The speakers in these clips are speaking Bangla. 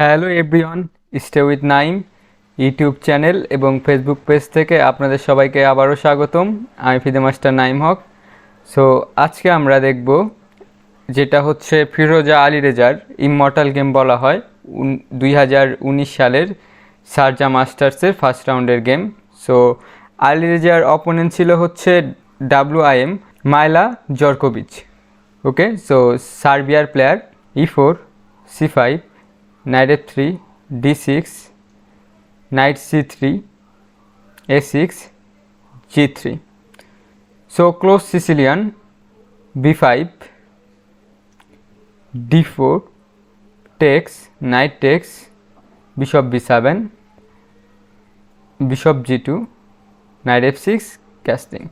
Hello everyone, stay with Naim, YouTube channel এবং ফেসবুক পেজ থেকে আপনাদের সবাইকে আবারও স্বাগতম। আমি FIDE master Naim Haque. So, আজকে আমরা দেখব যেটা হচ্ছে ফিরোজা আলী রেজার, ইমমর্টাল গেম বলা হয় দুই হাজার উনিশ সালের সারজা মাস্টার্সের ফার্স্ট রাউন্ডের গেম। সো, আলী রেজার অপোনেন্ট ছিল হচ্ছে W I M, Mila Djorkovic. Okay, so, সার্বিয়ার player, E four, C five knight f3 d6 knight c3 a6 g3 so close sicilian b5 d4 takes knight takes bishop b7 bishop g2 knight f6 castling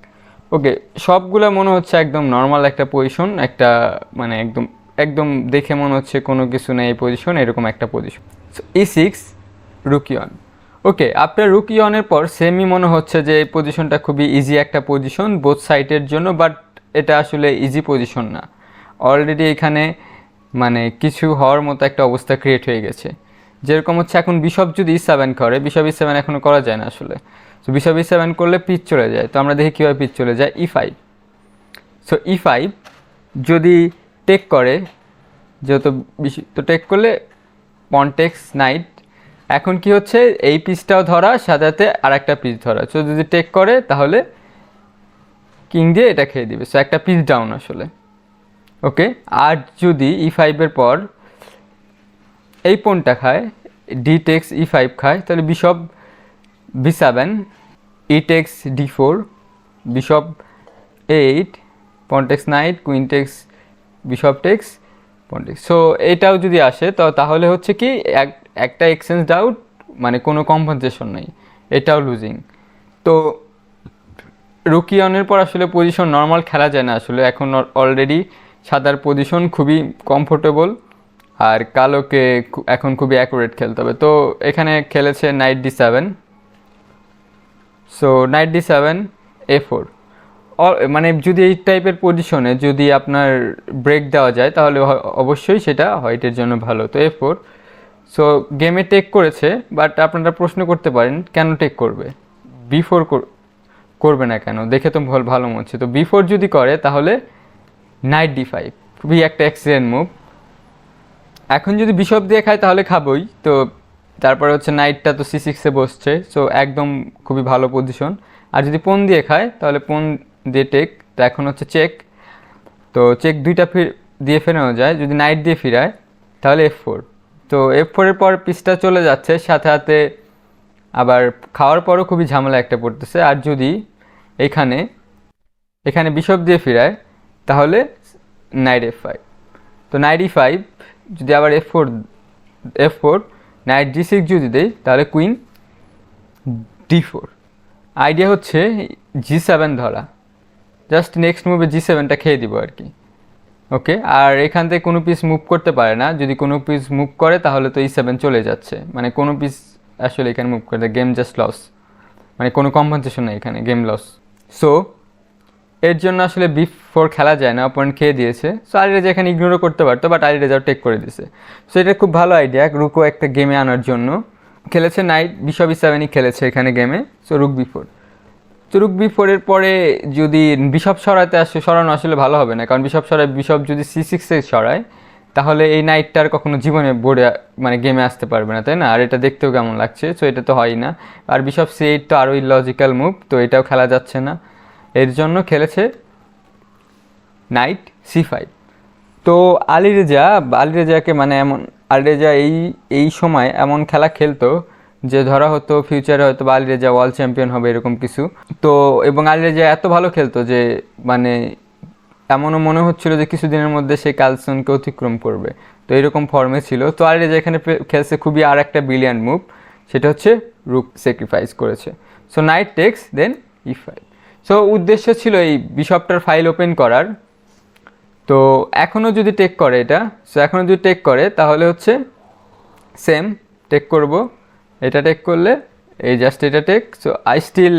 okay সবগুলো মনে হচ্ছে একদম নর্মাল একটা পজিশন একটা মানে একদম একদম দেখে মনে হচ্ছে কোনো কিছু নেই পজিশন এরকম একটা পজিশন ই সিক্স রুকিয়ন ওকে আফটার রুকিয়নের পর সেমি মনে হচ্ছে যে এই পজিশনটা খুবই ইজি একটা পজিশন বোথ সাইডের জন্য বাট এটা আসলে ইজি পজিশন না। অলরেডি এখানে মানে কিছু হওয়ার মতো একটা অবস্থা ক্রিয়েট হয়ে গেছে। যেরকম হচ্ছে এখন বিশপ যদি ই সেভেন করে বিশপ ই সেভেন এখনও করা যায় না আসলে। সো বিশপ ই সেভেন করলে পিচ চলে যায়। তো আমরা দেখি কীভাবে পিচ চলে যায়। E five so e five যদি টেক করে যেহেতু তো টেক করলে পন্টেক্স নাইট এখন কি হচ্ছে, এই পিসটাও ধরা সাথে আর একটা পিস ধরা। সো যদি টেক করে, তাহলে কিং দিয়ে এটা খেয়ে দিবে। সো একটা পিস ডাউন আসলে। ওকে আর যদি ই ফাইভের পর এই পনটা খায় ডি টেক্স ই ফাইভ খায়, তাহলে bishop b seven e takes d four bishop eight pawn takes knight queen takes bishop takes pawn d six so এটাও যদি আসে, তো তাহলে হচ্ছে কি, এক, একটা এক্সচেঞ্জ ডাউট মানে কোনো কম্পেনসেশন নেই, এটাও লুজিং তো রুকিয়নের পর আসলে পজিশন নর্মাল খেলা যায় না আসলে, এখন অলরেডি সাদার পজিশন খুবই কমফোর্টেবল আর কালোকে এখন খুবই অ্যাকুরেট খেলতে হবে। তো এখানে খেলেছে knight d seven so knight d seven a four মানে যদি এই টাইপের পজিশনে যদি আপনার ব্রেক দেওয়া যায়, তাহলে অবশ্যই সেটা হোয়াইটের জন্য ভালো। তো এ ফোর সো গেমে টেক করেছে বাট আপনারা প্রশ্ন করতে পারেন, কেন টেক করবে? বি ফোর করবে না কেন? দেখে তো ভালো ভালো মনে হচ্ছে। তো বি ফোর যদি করে, তাহলে নাইট ডি ফাইভ খুবই একটা অ্যাক্সিডেন্ট মুভ এখন যদি বিশপ দিয়ে খায়, তাহলে খাবই। তো তারপরে হচ্ছে নাইটটা তো সি সিক্সে বসছে সো একদম খুবই ভালো পজিশন আর যদি পোন দিয়ে খায়, তাহলে পন দিয়ে টেক, তো এখন হচ্ছে চেক। তো চেক দুইটা ফির দিয়ে ফেরানো যায়, যদি নাইট দিয়ে ফিরায়, তাহলে এফ ফোর তো এফ ফোরের পর পিসটা চলে যাচ্ছে, সাথে সাথে আবার খাওয়ার পরও খুবই ঝামেলা একটা পড়তেছে। আর যদি এখানে এখানে বিশপ দিয়ে ফিরায়, তাহলে নাইট এফ ফাইভ তো নাইট ই ফাইভ যদি আবার f four f four knight g six যদি দেয় তাহলে কুইন ডি ফোর আইডিয়া হচ্ছে জি সেভেন ধরা। জাস্ট নেক্সট মুভে জি সেভেনটা খেয়ে দিব আর কি। ওকে আর এখান থেকে কোনো পিস মুভ করতে পারে না। যদি কোনো পিস মুভ করে, তাহলে তো ই সেভেন চলে যাচ্ছে। মানে কোনো পিস আসলে এখানে মুভ করে গেম জাস্ট লস মানে কোনো কম্পেনসেশন নেই এখানে। গেম লস সো এর জন্য আসলে বি ফোর খেলা যায় না। অপয়েন্ট খেয়ে দিয়েছে। সো আলিরেজা এখানে ইগনোরও করতে পারতো বাট আলিরেজাও টেক করে দিয়েছে সো এটা খুব ভালো আইডিয়া রুকো একটা গেমে আনার জন্য। খেলেছে নাইট বিশপ ই সেভেনই খেলেছে এখানে গেমে সো রুক বি ফোর তুরুক বি ফোরের পরে যদি বিশপ সরাতে আসে, সরানো আসলে ভালো হবে না। কারণ বিশপ সরায়, বিশপ যদি সি সিক্সে সরায়, তাহলে এই নাইটটার কখনো জীবনে বোর্ডে মানে গেমে আসতে পারবে না, তাই না? আর এটা দেখতেও কেমন লাগছে সো এটা তো হয় না। আর বিশপ সি এইট তো আরও ইলজিক্যাল মুভ তো এটাও খেলা যাচ্ছে না। এর জন্য খেলেছে নাইট সি ফাইভ তো আলী রেজা আলী রেজাকে মানে এমন আলী রেজা এই এই সময় এমন খেলা খেলতো যে ধরা হতো ফিউচারে হয়তো বা আলিরেজা ওয়ার্ল্ড চ্যাম্পিয়ন হবে এরকম কিছু। তো এবং আলিরেজা এত ভালো খেলতো যে মানে এমনও মনে হচ্ছিল যে কিছুদিনের মধ্যে সে কালসনকে অতিক্রম করবে। তো এরকম ফর্মে ছিল। তো আলিরেজা এখানে খেলছে খুবই আর একটা বিলিয়ান মুভ সেটা হচ্ছে রুক স্যাক্রিফাইস করেছে। So knight takes then e five so উদ্দেশ্য ছিল এই বিশপটার ফাইল ওপেন করার। তো এখনও যদি টেক করে এটা সো এখনও যদি টেক করে, তাহলে হচ্ছে সেম টেক করব। এটা টেক করলে, এই জাস্ট এটা টেক সো আই স্টিল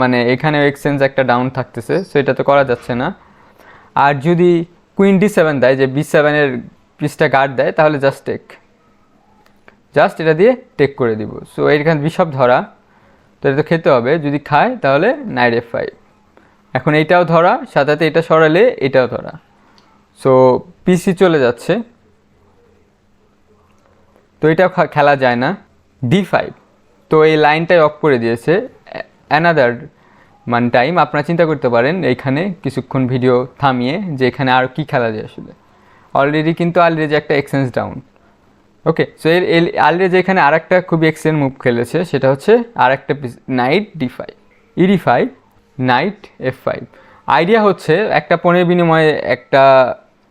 মানে এখানেও এক্সচেঞ্জ একটা ডাউন থাকতেছে সো এটা তো করা যাচ্ছে না। আর যদি কুইন ডি সেভেন দেয়, যে বি সেভেনের পিসটা গার্ড দেয়, তাহলে জাস্ট টেক জাস্ট এটা দিয়ে টেক করে দিব। সো এইখানে বিশপ ধরা, তো এটা তো খেতে হবে। যদি খায়, তাহলে নাইট এফ ফাইভ এখন এইটাও ধরা, সাথে এটা সরালে এটাও ধরা। সো পিসি চলে যাচ্ছে। তো এটাও খেলা যায় না। ডি ফাইভ তো এই লাইনটাই অফ করে দিয়েছে। অ্যানাদার মানে টাইম আপনারা চিন্তা করতে পারেন, এইখানে কিছুক্ষণ ভিডিও থামিয়ে যে এখানে আর কি খেলা যায় আসলে। অলরেডি কিন্তু আলরেজি একটা এক্সচেঞ্জ ডাউন ওকে সো এর আলরেজি এখানে আর একটা খুবই এক্সেন্ট মুভ খেলেছে, সেটা হচ্ছে আর একটা knight d five e d five knight f five idea হচ্ছে একটা পণের বিনিময়ে একটা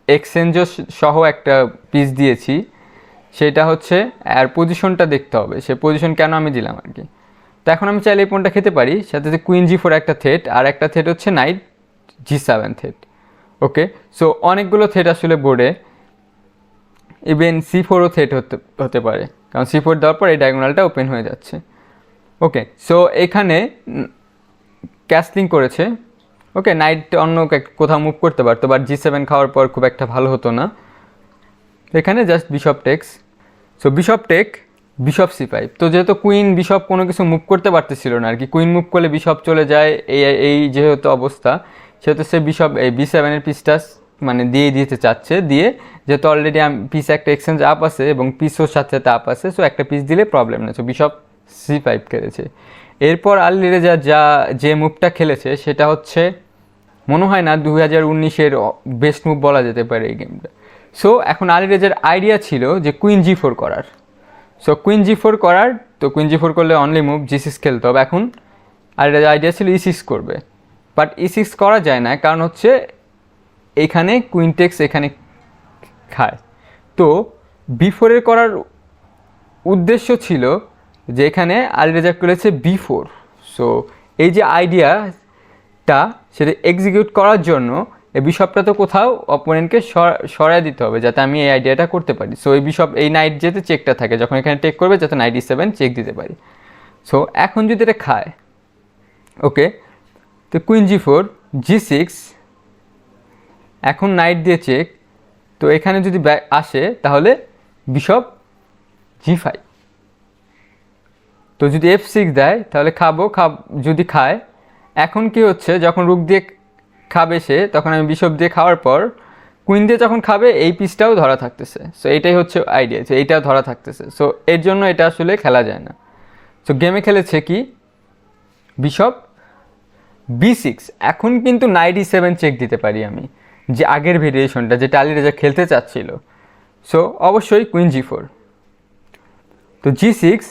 এক্সচেঞ্জ সহ একটা পিস দিয়েছি। সেটা হচ্ছে, আর পজিশনটা দেখতে হবে। সে পজিশন কেন আমি দিলাম আর কি? তো এখন আমি চাইলে এই পণটা খেতে পারি, সাথে সাথে কুইন জি ফোর একটা থেট আর একটা থেট হচ্ছে night G seven that okay so অনেকগুলো থেট আসলে বোর্ডে ইভেন সি ফোরও থেট হতে হতে পারে। কারণ সি ফোর দেওয়ার পর এই ডায়াগোনালটা ওপেন হয়ে যাচ্ছে। ওকে সো এখানে ক্যাসলিং করেছে। ওকে নাইট অন্য কোথাও মুভ করতে পারতো বাট জি সেভেন খাওয়ার পর খুব একটা ভালো হতো না। এখানে just bishop takes so bishop take bishop c five তো যেহেতু কুইন বিশপ কোনো কিছু মুভ করতে পারতেছিল না, আর কি কুইন মুভ করলে বিশপ চলে যায়, এই এই যেহেতু অবস্থা, সেহেতু সে বিশপ এই বি সেভেনের পিসটা মানে দিয়ে দিতে চাচ্ছে, দিয়ে যেহেতু অলরেডি পিস একটা এক্সচেঞ্জ আপ আছে এবং পিসও সাথে সাথে আপ আছে সো একটা পিস দিলে প্রবলেম নেই। সো বিশপ সি ফাইভ খেলেছে। এরপর আলী রেজা যা, যে মুভটা খেলেছে, সেটা হচ্ছে, মনে হয় না দু হাজার উনিশের বেস্ট মুভ বলা যেতে পারে এই গেমটা সো এখন আলী রেজার আইডিয়া ছিল যে কুইন জি ফোর করার। সো কুইন জি ফোর করার, তো কুইন জি ফোর করলে অনলি মুভ জি সিক্স খেলতে হবে। এখন আলী রেজার আইডিয়া ছিল ই সিক্স করবে। বাট ই সিক্স করা যায় না, কারণ হচ্ছে এখানে কুইনটেক্স এখানে খায়। তো বি ফোরের করার উদ্দেশ্য ছিল যে এখানে আলী রেজা করেছে বি ফোর সো এই যে আইডিয়াটা সেটা এক্সিকিউট করার জন্য এই বিশপটা তো কোথাও অপোনেন্টকে সরাই দিতে হবে যাতে আমি এই আইডিয়াটা করতে পারি। সো এই বিশপ এই নাইট যেতে চেকটা থাকে, যখন এখানে টেক করবে যাতে নাইট সেভেন চেক দিতে পারি। সো এখন যদি এটা খায় ওকে তো queen g four g six এখন নাইট দিয়ে চেক তো এখানে যদি আসে, তাহলে বিশপ জি ফাইভ তো যদি এফ সিক্স দেয়, তাহলে খাব, খাব, যদি খায়, এখন কি হচ্ছে? যখন রুক দিয়ে খাবে সে, তখন আমি বিশপ দিয়ে খাওয়ার পর কুইন দিয়ে যখন খাবে, এই পিসটাও ধরা থাকতেছে। সো এটাই হচ্ছে আইডিয়া যে এইটাও ধরা থাকতেছে। সো এর জন্য এটা আসলে খেলা যায় না। সো গেমে খেলেছে কি? বিশপ বি সিক্স এখন কিন্তু নাইট সেভেন চেক দিতে পারি আমি, যে আগের ভেরিয়েশনটা যেটা আলী রেজা খেলতে চাচ্ছিল। সো অবশ্যই কুইন জি ফোর তো জি সিক্স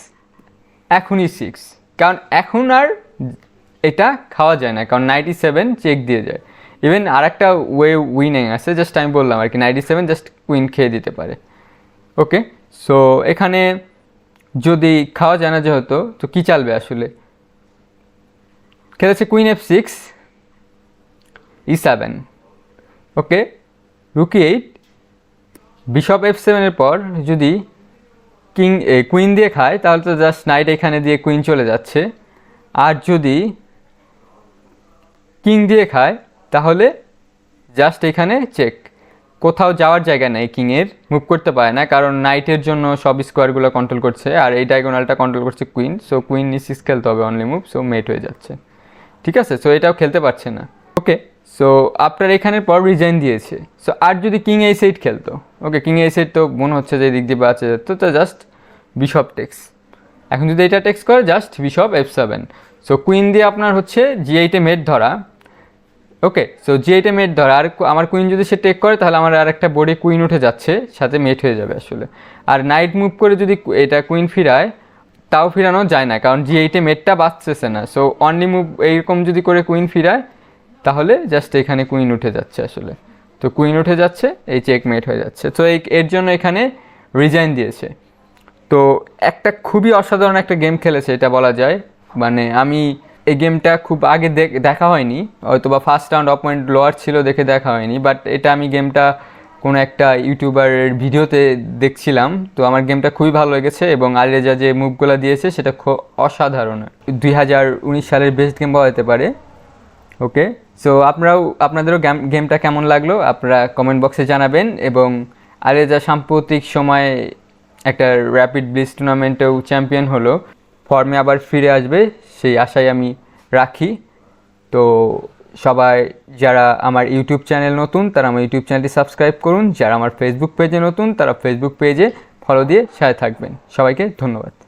এখনই সিক্স কারণ এখন আর এটা খাওয়া যায় না, কারণ নাইনটি সেভেন চেক দিয়ে যায়। ইভেন আর একটা ওয়ে উইনিং আছে জাস্ট আমি বললাম আর কি নাইনটি সেভেন জাস্ট কুইন খেয়ে দিতে পারে। ওকে সো এখানে যদি খাওয়া যায় না যেহেতু, তো কী চালবে আসলে? খেলেছে queen f six e seven okay rook e eight bishop f সেভেনের পর যদি কিং কুইন দিয়ে খায়, তাহলে তো জাস্ট নাইট এখানে দিয়ে কুইন চলে যাচ্ছে। আর যদি কিং দিয়ে খায়, তাহলে জাস্ট এখানে চেক কোথাও যাওয়ার জায়গা নেই কিংয়ের মুভ করতে পারে না, কারণ নাইটের জন্য সব স্কোয়ারগুলো কন্ট্রোল করছে, আর এই ডায়গোনালটা কন্ট্রোল করছে কুইন সো কুইন নিসিস খেলতে হবে অনলি মুভ সো মেট হয়ে যাচ্ছে। ঠিক আছে? সো এটাও খেলতে পারছে না। ওকে সো আপনার এখানের পর রিজাইন দিয়েছে। সো আর যদি কিং এই সাইড খেলতো ওকে কিং এই সাইড তো মনে হচ্ছে যে দিক দিয়ে বাঁচে যেত তো জাস্ট বিশপ টেক্স এখন যদি এটা টেক্স করে just bishop f seven so queen দিয়ে আপনার হচ্ছে জি এইটে মেট ধরা ওকে সো জি এইটে মেট ধরা, আর আমার কুইন যদি সে টেক করে, তাহলে আমার আর একটা বোর্ডে কুইন উঠে যাচ্ছে, সাথে মেট হয়ে যাবে আসলে। আর নাইট মুভ করে যদি এটা কুইন ফিরায়, তাও ফিরানো যায় না, কারণ জি এইটে মেটটা বাঁচতেছে না। সো অনলি মুভ এইরকম যদি করে কুইন ফিরায়, তাহলে জাস্ট এখানে কুইন উঠে যাচ্ছে আসলে। তো কুইন উঠে যাচ্ছে, এই চেক মেট হয়ে যাচ্ছে। তো এই এর জন্য এখানে রিজাইন দিয়েছে। তো একটা খুবই অসাধারণ একটা গেম খেলেছে, এটা বলা যায়। মানে আমি এই গেমটা খুব আগে দেখ- হয়নি। হয়তো বা ফার্স্ট রাউন্ড অপয়েন্ট লোয়ার ছিল দেখে দেখা হয়নি বাট এটা আমি গেমটা কোনো একটা ইউটিউবারের ভিডিওতে দেখছিলাম। তো আমার গেমটা খুবই ভালো লেগেছে এবং আলিরেজা যে মুভগুলো দিয়েছে সেটা খুব অসাধারণ। দুই হাজার উনিশ সালের বেস্ট গেম বলা যেতে পারে। ওকে? সো আপনারাও, আপনাদেরও গেম- গেমটা কেমন লাগল? আপনারা কমেন্ট বক্সে জানাবেন এবং যা সাম্প্রতিক সময়ে একটা র্যাপিড ব্লিস টুর্নামেন্টেও চ্যাম্পিয়ন হলো। ফর্মে আবার ফিরে আসবে, সেই আশাই আমি রাখি। তো সবাই যারা আমার ইউটিউব চ্যানেল নতুন, তারা আমার ইউটিউব চ্যানেলটি সাবস্ক্রাইব করুন। যারা আমার ফেসবুক পেজে নতুন, তারা ফেসবুক পেজে ফলো দিয়ে সাথে থাকবেন। সবাইকে ধন্যবাদ।